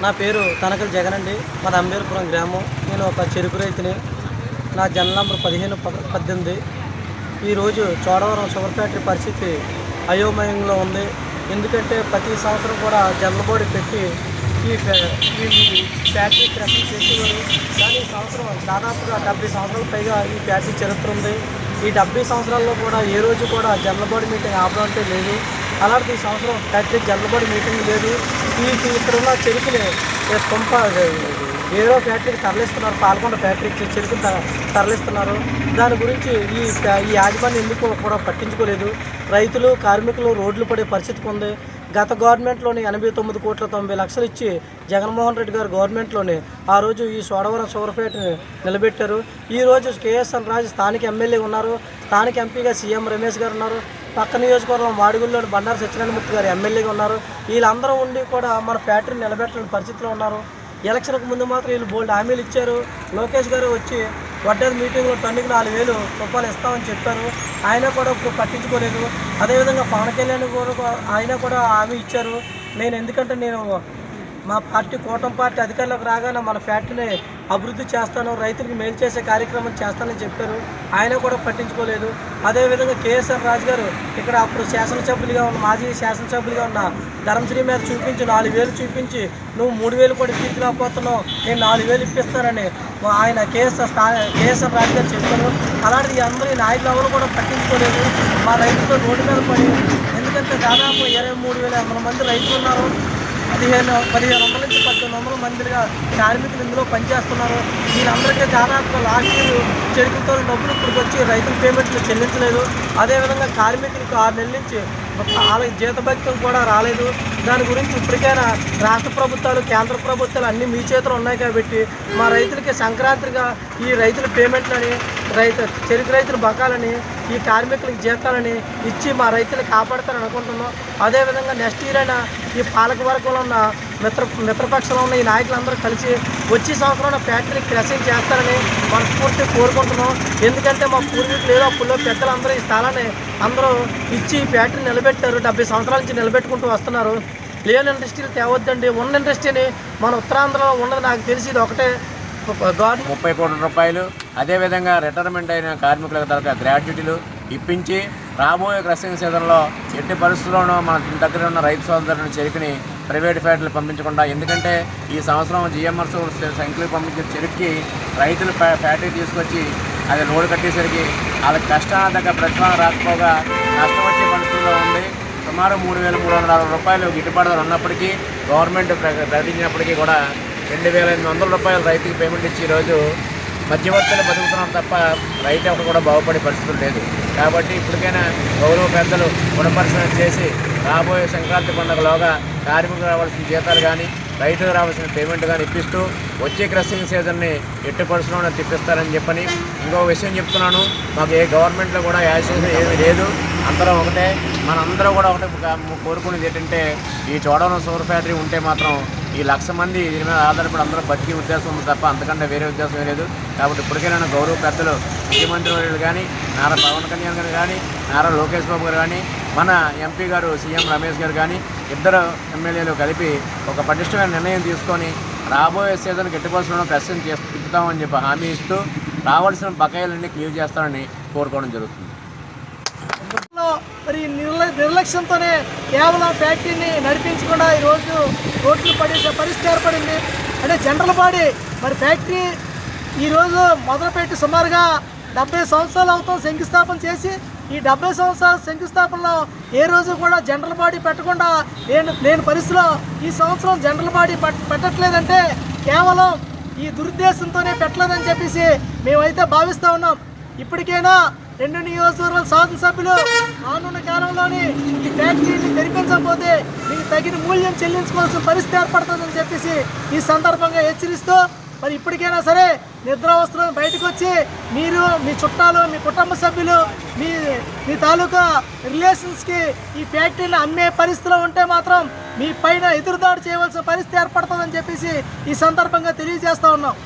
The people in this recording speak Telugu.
నా పేరు తనకల్ జగన్ అండి. మాది అంబేర్పురం గ్రామం. నేను ఒక చెరుకు రైతుని. నా జనల నంబర్ పదిహేను పద- పద్దెనిమిది. ఈరోజు చోడవరం షుగర్ ఫ్యాక్టరీ పరిస్థితి అయోమయంలో ఉంది. ఎందుకంటే ప్రతి సంవత్సరం కూడా జల్లబోడి పెట్టి ఈ ఫ్యాక్టరీ క్రషింగ్ చేసేవారు. కానీ ఈ సంవత్సరం దాదాపుగా డెబ్బై సంవత్సరాల పైగా ఈ ఫ్యాక్టరీ చరిత్ర ఉంది. ఈ డెబ్బై సంవత్సరాల్లో కూడా ఏ రోజు కూడా జల్లబోడి మీటింగ్ ఆపడం అంటే లేదు. అలాంటి ఈ సంవత్సరం ఫ్యాక్టరీ జల్లబోడి మీటింగ్ లేదు. ఈ ఇక్కడ ఉన్న చెరుకుని పంప ఏదో ఫ్యాక్టరీకి తరలిస్తున్నారు పాల్గొండ ఫ్యాక్టరీకి చెరుకుని తరలిస్తున్నారు. దాని గురించి ఈ ఈ యాజమాన్యం ఎందుకు కూడా పట్టించుకోలేదు? రైతులు కార్మికులు రోడ్లు పడే పరిస్థితికి ఉంది. గత గవర్నమెంట్లోని ఎనభై తొమ్మిది కోట్ల తొంభై లక్షలు ఇచ్చి జగన్మోహన్ రెడ్డి గారు గవర్నమెంట్లోని ఆ రోజు ఈ సోడవరం సూరపేటని నిలబెట్టారు. ఈ రోజు కేఎస్ఎన్ రాజు స్థానిక ఎమ్మెల్యే ఉన్నారు. స్థానిక ఎంపీగా సీఎం రమేష్ గారు ఉన్నారు. పక్క నియోజకవర్గం మాడిగుల్లోని బండారు సత్యనారాయణమూర్తి గారు ఎమ్మెల్యేగా ఉన్నారు. వీళ్ళందరూ ఉండి కూడా మన ఫ్యాక్టరీ నిలబెట్టలేని పరిస్థితిలో ఉన్నారు. ఎలక్షన్కు ముందు మాత్రం వీళ్ళు బోల్డ్ హామీలు ఇచ్చారు. లోకేష్ గారు వచ్చి వడ్డేది మీటింగ్లో టన్నుకి నాలుగు వేలు రూపాయలు ఇస్తామని చెప్పారు. ఆయన కూడా ఇప్పుడు పట్టించుకోలేదు. అదేవిధంగా పవన్ కళ్యాణ్ కూడా ఆయన కూడా హామీ ఇచ్చారు. నేను ఎందుకంటే నేను మా పార్టీ కూటమి పార్టీ అధికారులకు రాగానే మన ఫ్యాక్టరీని అభివృద్ధి చేస్తాను రైతులకు మేలు చేసే కార్యక్రమం చేస్తానని చెప్పారు. ఆయన కూడా పట్టించుకోలేదు. అదేవిధంగా కేఎస్ఆర్ రాజు గారు ఇక్కడ అప్పుడు శాసనసభ్యులుగా ఉన్న మాజీ శాసనసభ్యులుగా ఉన్న ధర్మశ్రీ మీద చూపించి నాలుగు వేలు చూపించి నువ్వు మూడు వేలు కూడా ఇప్పించలేకపోతున్నావు నేను నాలుగు వేలు ఇప్పిస్తానని ఆయన కేఎస్ఆర్ స్థా కేఎస్ఆర్ రాజు గారు చెప్పారు. అలాంటిది అందరూ నాయకులు ఎవరు కూడా పట్టించుకోలేదు. మా రైతులు రోడ్డు మీద పడి ఎందుకంటే దాదాపు ఇరవై మూడు వేల వందల మంది రైతులు ఉన్నారు. పదిహేను పదిహేను వందల నుంచి పద్దెనిమిది వందల మందిగా కార్మికులు ఇందులో పనిచేస్తున్నారు. వీళ్ళందరికీ దాదాపు లాస్ట్ ఇయర్ చెరుకుతో డబ్బులు ఇప్పటికి వచ్చి రైతుల పేమెంట్లు చెల్లించలేదు. అదేవిధంగా కార్మికులకు ఆరు నెలల నుంచి వాళ్ళకి జీతభత్యం కూడా రాలేదు. దాని గురించి ఇప్పటికైనా రాష్ట్ర ప్రభుత్వాలు కేంద్ర ప్రభుత్వాలు అన్నీ మీ చేతిలో ఉన్నాయి కాబట్టి మా రైతులకి సంక్రాంతిగా ఈ రైతుల పేమెంట్లని రైతు చెరుకు రైతుల బకాలని ఈ కార్మికులకు జీతాలని ఇచ్చి మా రైతులు కాపాడతారని అనుకుంటున్నాం. అదేవిధంగా నెక్స్ట్ ఇయర్ అయినా ఈ పాలక వర్గంలో ఉన్న మిత్ర మిత్రపక్షంలో ఉన్న ఈ నాయకులందరూ కలిసి వచ్చే సంవత్సరం ఫ్యాక్టరీ క్రషింగ్ చేస్తారని మనస్ఫూర్తి కోరుకుంటున్నాం. ఎందుకంటే మా పూర్వీకులు ఏదో అప్పుల్లో పెద్దలందరూ ఈ స్థలాన్ని అందరూ ఇచ్చి ఈ ఫ్యాక్టరీ నిలబెట్టారు. డెబ్బై సంవత్సరాల నుంచి నిలబెట్టుకుంటూ వస్తున్నారు. లేని ఇండస్ట్రీలు తేవద్దండి. ఉన్న ఇండస్ట్రీని మన ఉత్తరాంధ్రలో ఉన్నది నాకు తెలిసి ఇది ఒకటే. ముప్పై కోట్ల రూపాయలు. అదేవిధంగా రిటైర్మెంట్ అయిన కార్మికులకు తరగ గ్రాడ్యుటీలు. ఇప్పించి రాబోయే క్రషింగ్ సీజన్లో ఎట్టి పరిస్థితుల్లోనూ మన దగ్గర ఉన్న రైతు సోదరులను చెరుకుని ప్రైవేట్ ఫ్యాక్టరీలు పంపించకుండా ఎందుకంటే ఈ సంవత్సరం జిఎంఆర్స్ సంఖ్యలు పంపించిన చెరుక్కి రైతులు ఫ్యా- ఫ్యాక్టరీ తీసుకొచ్చి అది లోడ్ కట్టేసరికి వాళ్ళకి కష్టాల దగ్గర ప్రతిఫలం రాకపోగా నష్టం వచ్చే పరిస్థితిలో ఉంది. సుమారు మూడు వేల మూడు వందల అరవై రూపాయలు గిట్టుబాటు ఉన్నప్పటికీ గవర్నమెంట్ ప్రకటించినప్పటికీ కూడా రెండు వేల ఎనిమిది వందల రూపాయలు రైతుకి పేమెంట్ ఇచ్చి ఈరోజు మధ్యవర్తులు బతుకుతున్నాం తప్ప రైతు ఒకటి కూడా బాగుపడే పరిస్థితులు లేదు. కాబట్టి ఇప్పటికైనా గౌరవ పెద్దలు గుణపరిశీలన చేసి రాబోయే సంక్రాంతి పండుగలోగా కార్మికులు రావాల్సిన జీతాలు కానీ రైతులకు రావాల్సిన పేమెంట్ కానీ ఇప్పిస్తూ వచ్చే క్రషింగ్ సీజన్ని ఎట్టి పరిశ్రమలో తిప్పిస్తారని చెప్పని ఇంకో విషయం చెప్తున్నాను. మాకు ఏ గవర్నమెంట్లో కూడా యాక్సిడెంట్ ఏమీ లేదు. అందరం ఒకటే మనందరం కూడా ఒకటే కోరుకునేది ఏంటంటే ఈ చోడవరం సోర్ ఫ్యాక్టరీ ఉంటే మాత్రం ఈ లక్ష మంది దీని మీద ఆధారపడి అందరూ బతికే ఉద్దేశం ఉంది తప్ప అంతకంటే వేరే ఉద్దేశం లేదు. కాబట్టి ఇప్పటికైనా గౌరవ పెద్దలు ముఖ్యమంత్రి వర్యులు కానీ నారా పవన్ కళ్యాణ్ గారు కానీ నారా లోకేష్ బాబు గారు కానీ మన ఎంపీ గారు సీఎం రమేష్ గారు కానీ ఇద్దరు ఎమ్మెల్యేలు కలిపి ఒక పటిష్టమైన నిర్ణయం తీసుకొని రాబోయే సీజన్కి ఎట్టుకోవాల్సిన ప్రశ్న చేసి తిప్పుతామని చెప్పి హామీ ఇస్తూ రావాల్సిన బకాయిలన్నీ క్లియర్ చేస్తామని కోరుకోవడం జరుగుతుంది. మరి నిర్ల నిర్లక్ష్యంతోనే కేవలం ఫ్యాక్టరీని నడిపించకుండా ఈరోజు రోడ్లు పడేసే పరిస్థితి ఏర్పడింది. అంటే జనరల్ బాడీ మరి ఫ్యాక్టరీ ఈరోజు మొదలుపెట్టి సుమారుగా డెబ్బై సంవత్సరాలు అవుతాం శంకుస్థాపన చేసి ఈ డెబ్బై సంవత్సరాల శంకుస్థాపనలో ఏ రోజు కూడా జనరల్ బాడీ పెట్టకుండా నేను లేని పరిస్థితిలో ఈ సంవత్సరం జనరల్ బాడీ పెట్టట్లేదంటే కేవలం ఈ దురుద్దేశంతోనే పెట్టలేదని చెప్పేసి మేమైతే భావిస్తూ ఉన్నాం. ఇప్పటికైనా రెండు నియోజకవర్గాల శాసనసభ్యులు రానున్న కాలంలోని ఈ ఫ్యాక్టరీని తెరిపించకపోతే మీకు తగిన మూల్యం చెల్లించుకోవాల్సిన పరిస్థితి ఏర్పడుతుందని చెప్పేసి ఈ సందర్భంగా హెచ్చరిస్తూ మరి ఇప్పటికైనా సరే నిద్రావస్థలను బయటకు వచ్చి మీరు మీ చుట్టాలు మీ కుటుంబ సభ్యులు మీ మీ తాలూకా రిలేషన్స్కి ఈ ఫ్యాక్టరీని అమ్మే పరిస్థితిలో ఉంటే మాత్రం మీ పైన ఎదురుదాడి చేయవలసిన పరిస్థితి ఏర్పడుతుందని చెప్పేసి ఈ సందర్భంగా తెలియజేస్తూ ఉన్నాం.